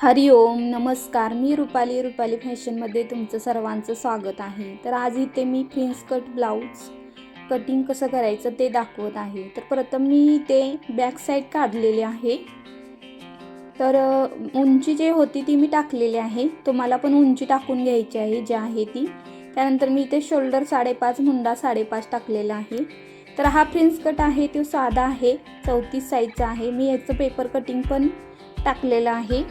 हरिओम नमस्कार. मी रुपाली रुपाली फॅशनमध्ये तुमचं सर्वांचं स्वागत आहे. तर आज इथे मी प्रिन्स कट ब्लाऊज कटिंग कसं करायचं ते दाखवत आहे. तर प्रथम मी इथे बॅक साईड काढलेले आहे. तर उंची जे होती ती मी टाकलेली आहे. तुम्हाला पण उंची टाकून घ्यायची आहे जी आहे ती. त्यानंतर मी इथे शोल्डर साडेपाच मुंडा साडेपाच टाकलेला आहे. तर हा प्रिन्स कट आहे तो साधा आहे चौतीस साईजचा आहे. मी याचं पेपर कटिंग पण टाकलेलं आहे.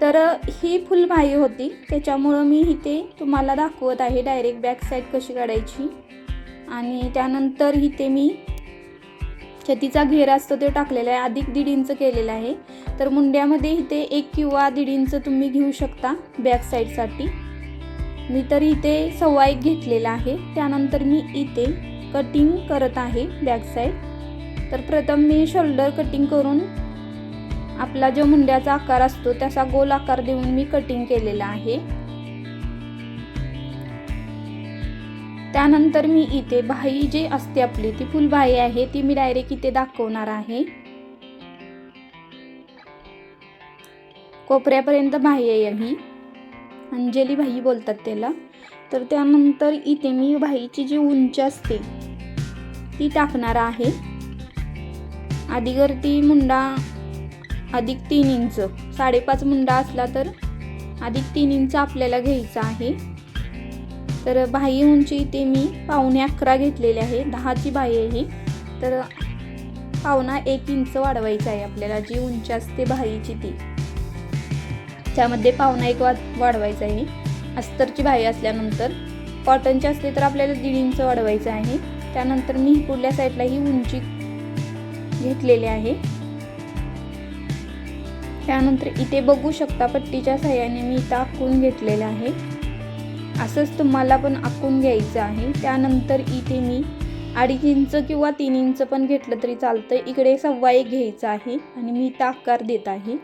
तर ही फुलमाळी होती. त्याच्यामुळं मी इथे तुम्हाला दाखवत आहे डायरेक्ट बॅक साईड कशी काढायची. आणि त्यानंतर इथे मी छतीचा घेर असतो तो टाकलेला आहे. अधिक दीड इंच केलेला आहे. तर मुंड्यामध्ये इथे एक किंवा दीड इंच तुम्ही घेऊ शकता बॅक साईडसाठी मी तर इथे सव्वा एक घेतलेला आहे. त्यानंतर मी इथे कटिंग करत आहे बॅक साईड तर प्रथम मी शोल्डर कटिंग करून आपला जो मुंड्याचा आकार असतो त्याचा गोल आकार देऊन मी कटिंग केलेला आहे. त्यानंतर मी इथे बाही जी असते आपली ती फुल आहे ती मी डायरेक्ट इथे दाखवणार आहे. कोपऱ्यापर्यंत बाही आहे ही. अंजली बाई बोलतात त्याला. तर त्यानंतर इथे मी बाईची जी उंची असते ती टाकणार आहे. आधी गर्दी मुंडा अधिक तीन इंच. साडेपाच मुंडा असला तर अधिक तीन इंच आपल्याला घ्यायचा आहे. तर बाह्य उंची इथे मी पावणे अकरा घेतलेले आहे. दहाची बाह्य आहे. ही तर पावणा एक इंच वाढवायचं आहे आपल्याला. जी उंची असते बाहीची ती. त्यामध्ये पावणा एक वाढ वाढवायचा आहे. अस्तरची बाही असल्यानंतर कॉटनची असली तर आपल्याला दीड इंच वाढवायचं आहे. त्यानंतर मी पुढल्या साईडला ही उंची घेतलेली आहे. त्यानंतर इथे बघू शकता पट्टीच्या सहाय्याने मी इथं आखून घेतलेलं आहे. असंच तुम्हाला पण आखून घ्यायचं आहे. त्यानंतर इथे मी अडीच इंच किंवा तीन इंच पण घेतलं तरी चालतं इकडे सव्वा एक घ्यायचं आहे आणि मी इथं आकार देत आहे.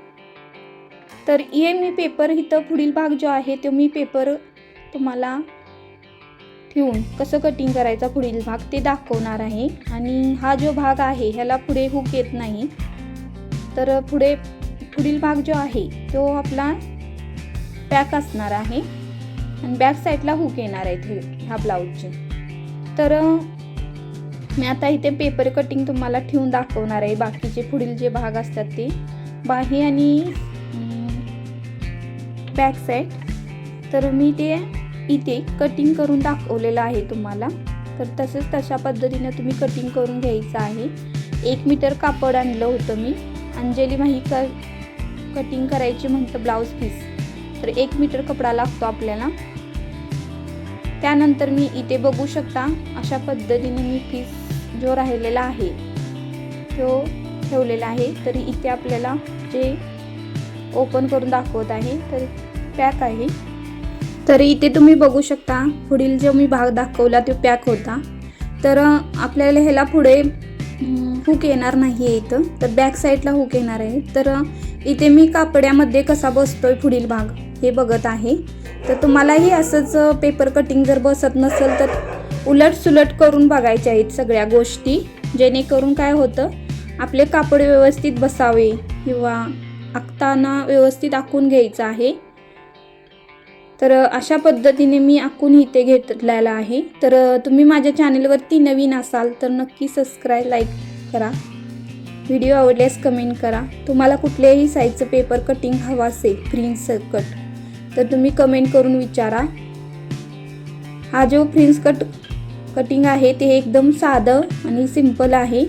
तर हे मी पेपर इथं पुढील भाग जो आहे तो मी पेपर तुम्हाला ठेवून कसं कटिंग करायचा पुढील भाग ते दाखवणार आहे. आणि हा जो भाग आहे ह्याला पुढे हुक येत नाही. तर पुढे पुढील भाग जो आहे तो आपला पॅक असणार आहे. आणि बॅक साईडला हुक येणार आहे इथे ह्या ब्लाऊजचे तर मी आता इथे पेपर कटिंग तुम्हाला ठेवून दाखवणार आहे. बाकीचे पुढील जे भाग असतात ते. बाही आणि बॅक साईड तर मी ते इथे कटिंग करून दाखवलेलं आहे तुम्हाला. तर तसंच तशा पद्धतीनं तुम्ही कटिंग करून घ्यायचं आहे. एक मीटर कापड आणलं होतं मी. अंजली माही क कटिंग करायची म्हणतं ब्लाऊज पीस तर एक मीटर कपडा लागतो आपल्याला. त्यानंतर मी इथे बघू शकता अशा पद्धतीने मी पीस जो राहिलेला आहे तो ठेवलेला आहे. तरी इथे आपल्याला जे ओपन करून दाखवत आहे तर पॅक आहे. तर इथे तुम्ही बघू शकता पुढील जो मी भाग दाखवला तो पॅक होता. तर आपल्याला ह्याला पुढे हुक येणार नाही आहे इथं. तर बॅक साईडला हुक येणार आहे. तर इथे मी कापड्यामध्ये कसा बसतोय पुढील भाग हे बघत आहे. तर तुम्हालाही असंच पेपर कटिंग जर बसत नसेल तर उलट सुलट करून बघायचे आहेत सगळ्या गोष्टी. जेणेकरून काय होतं आपले कापड व्यवस्थित बसावे किंवा आखताना व्यवस्थित आखून घ्यायचं आहे. तर अशा पद्धतीने मी आखून इथे घेतलेला आहे. तर तुम्ही माझ्या चॅनलवरती नवीन असाल तर नक्की सबस्क्राईब लाईक करा. व्हिडिओ आवडल्यास कमेंट करा. तुम्हाला कुठल्याही साईजचं पेपर कटिंग हवा असेल प्रिन्स कट तर तुम्ही कमेंट करून विचारा. हा जो प्रिन्स कट कटिंग आहे ते एकदम साधं आणि सिंपल आहे.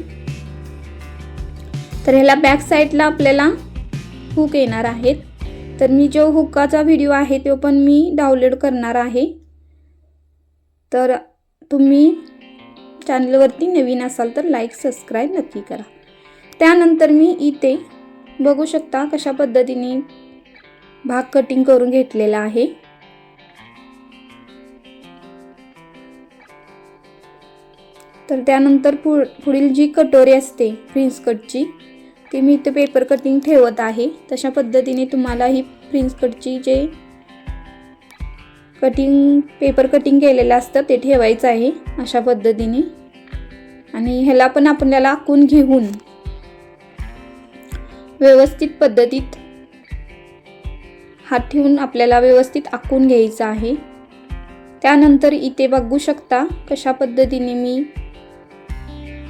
तर ह्याला बॅक साईडला आपल्याला हुक येणार आहेत. तर मी जो हुक्काचा व्हिडिओ आहे तो पण मी डाउनलोड करणार आहे. तर तुम्ही चॅनलवरती नवीन असाल तर लाईक सबस्क्राईब नक्की करा. त्यानंतर मी इथे बघू शकता कशा पद्धतीने भाग कटिंग करून घेतलेला आहे. तर त्यानंतर पु पुढील जी कटोरी असते प्रिन्स कटची ते मी इथे पेपर कटिंग ठेवत आहे. तशा पद्धतीने तुम्हाला ही प्रिन्स कटची जे कटिंग पेपर कटिंग केलेलं असतं ते ठेवायचं आहे अशा पद्धतीने. आणि ह्याला पण आपल्याला आखून घेऊन व्यवस्थित पद्धतीत हात ठेवून आपल्याला व्यवस्थित आखून घ्यायचं आहे. त्यानंतर इथे बघू शकता कशा पद्धतीने मी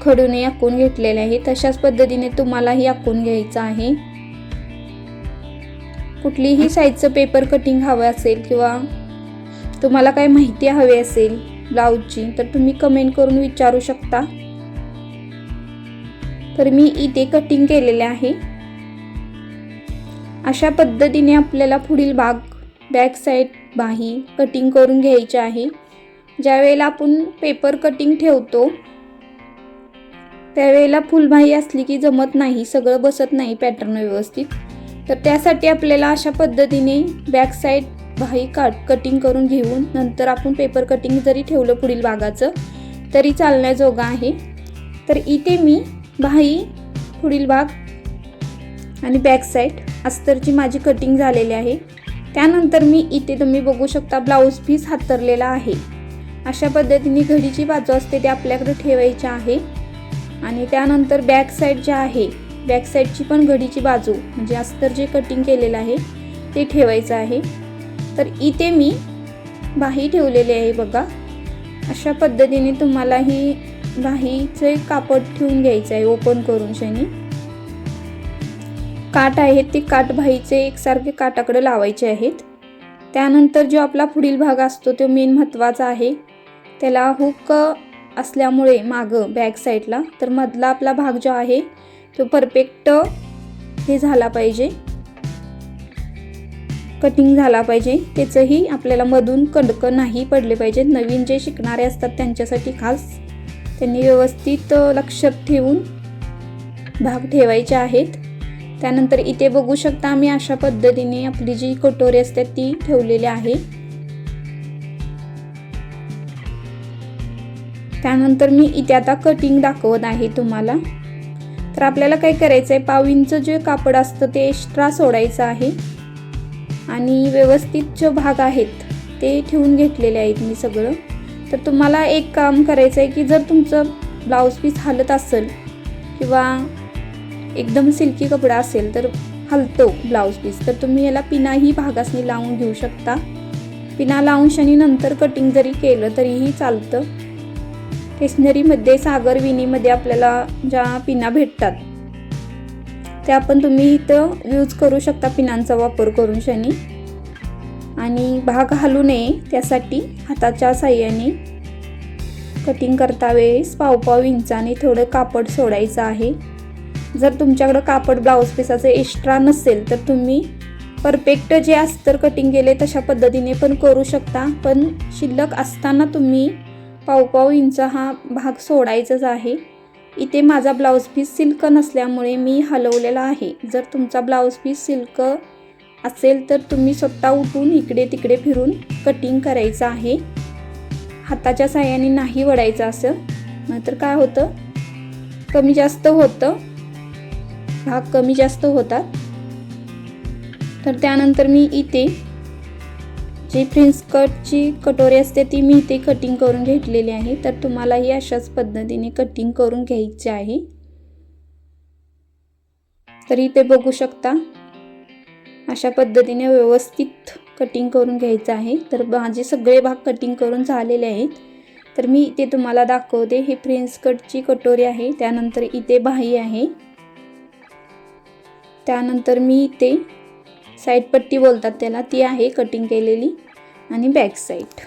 खडूने आखून घेतलेले आहे. तशाच पद्धतीने तुम्हालाही आखून घ्यायचं आहे. कुठलीही साईजचं पेपर कटिंग हवं असेल किंवा तुम्हाला काही माहिती हवी असेल ब्लाऊजची तर तुम्ही कमेंट करून विचारू शकता. तर मी इथे कटिंग केलेले आहे. अशा पद्धतीने आपल्याला पुढील भाग बॅक साईड बाही कटिंग करून घ्यायची आहे. ज्यावेळेला आपण पेपर कटिंग ठेवतो त्यावेळेला फुलबाई असली की जमत नाही सगळं बसत नाही पॅटर्न व्यवस्थित. तर त्यासाठी आपल्याला अशा पद्धतीने बॅक साईड भाई काट कटिंग करून घेऊन नंतर आपण पेपर कटिंग जरी ठेवलं पुढील भागाचं तरी चालण्याजोगं आहे. तर इथे मी भाई पुढील भाग आणि बॅक साईड अस्तरची माझी कटिंग झालेली आहे. त्यानंतर मी इथे तुम्ही बघू शकता ब्लाऊज पीस हातरलेला आहे. अशा पद्धतीने घडीची बाजू असते ते आपल्याकडे ठेवायची आहे. आणि त्यानंतर बॅक साईड जे आहे बॅक साईडची पण घडीची बाजू म्हणजे अस्तर जे कटिंग केलेलं आहे ते ठेवायचं आहे. तर इथे मी बाही ठेवलेली आहे बघा. अशा पद्धतीने तुम्हाला ही बाहीचे कापड ठेवून घ्यायचं आहे ओपन करून शनी. काट आहेत ते काट बाहीचे एकसारखे काटाकडे लावायचे आहेत. त्यानंतर जो आपला पुढील भाग असतो तो मेन महत्त्वाचा आहे. त्याला हुक असल्यामुळे मागं बॅक साईडला तर मधला आपला भाग जो आहे तो परफेक्ट हे झाला पाहिजे. कटिंग झाला पाहिजे. त्याचंही आपल्याला मधून कंडकं नाही पडले पाहिजे नवीन जे शिकणारे असतात त्यांच्यासाठी खास त्यांनी व्यवस्थित लक्षात ठेवून भाग ठेवायचे आहेत. त्यानंतर इथे बघू शकता आम्ही अशा पद्धतीने आपली जी कटोरी असते ती ठेवलेली आहे. त्यानंतर मी इथे आता कटिंग दाखवत आहे तुम्हाला. तर आपल्याला काय करायचं आहे पाव इंच जे कापड असतं ते एक्स्ट्रा सोडायचं आहे. आणि व्यवस्थित जो भाग आहेत ते ठेवून घेतलेले आहेत मी सगळं. तर तुम्हाला एक काम करायचं आहे की जर तुमचं ब्लाऊज पीस हलत असेल किंवा एकदम सिल्की कपडा असेल तर हलतो ब्लाऊज पीस तर तुम्ही याला पिनाही भागासनी लावून घेऊ शकता. पिना लावून शनी नंतर कटिंग जरी केलं तरीही चालतं. स्टेशनरीमध्ये सागर विणीमध्ये आपल्याला ज्या पिना भेटतात त्या पण तुम्ही इथं यूज करू शकता पिनांचा वापर करून शनी. आणि भाग हलू नये त्यासाठी हाताच्या साह्याने. कटिंग करता वेळेस पावपाव इंचाने थोडं कापड सोडायचं आहे. जर तुमच्याकडं कापड ब्लाऊज पिसाचं एक्स्ट्रा नसेल तर तुम्ही परफेक्ट जे अस्तर कटिंग केले तशा पद्धतीने पण करू शकता. पण शिल्लक असताना तुम्ही पाव हा भाग सोडायचाच आहे. इथे माझा ब्लाऊज पीस सिल्क नसल्यामुळे मी हलवलेला आहे. जर तुमचा ब्लाऊज पीस सिल्क असेल तर तुम्ही स्वतः उठून इकडे तिकडे फिरून कटिंग करायचं आहे. हाताच्या साह्याने नाही वडायचं असं. नाहीतर काय होतं? कमी जास्त होतं. भाग कमी जास्त होतात. तर त्यानंतर मी इथे जी प्रिन्स कटची कटोरी असते ती मी इथे कटिंग करून घेतलेली आहे. तर तुम्हालाही अशाच पद्धतीने कटिंग करून घ्यायची आहे. तर इथे बघू शकता अशा पद्धतीने व्यवस्थित कटिंग करून घ्यायचं आहे. तर माझे सगळे भाग कटिंग करून झालेले आहेत. तर मी इथे तुम्हाला दाखवते ही प्रिन्स कटची कटोरी आहे त्यानंतर इथे बाही आहे. त्यानंतर मी इथे साईड पट्टी बोलतात त्याला ती आहे कटिंग केलेली. आणि बॅक साईड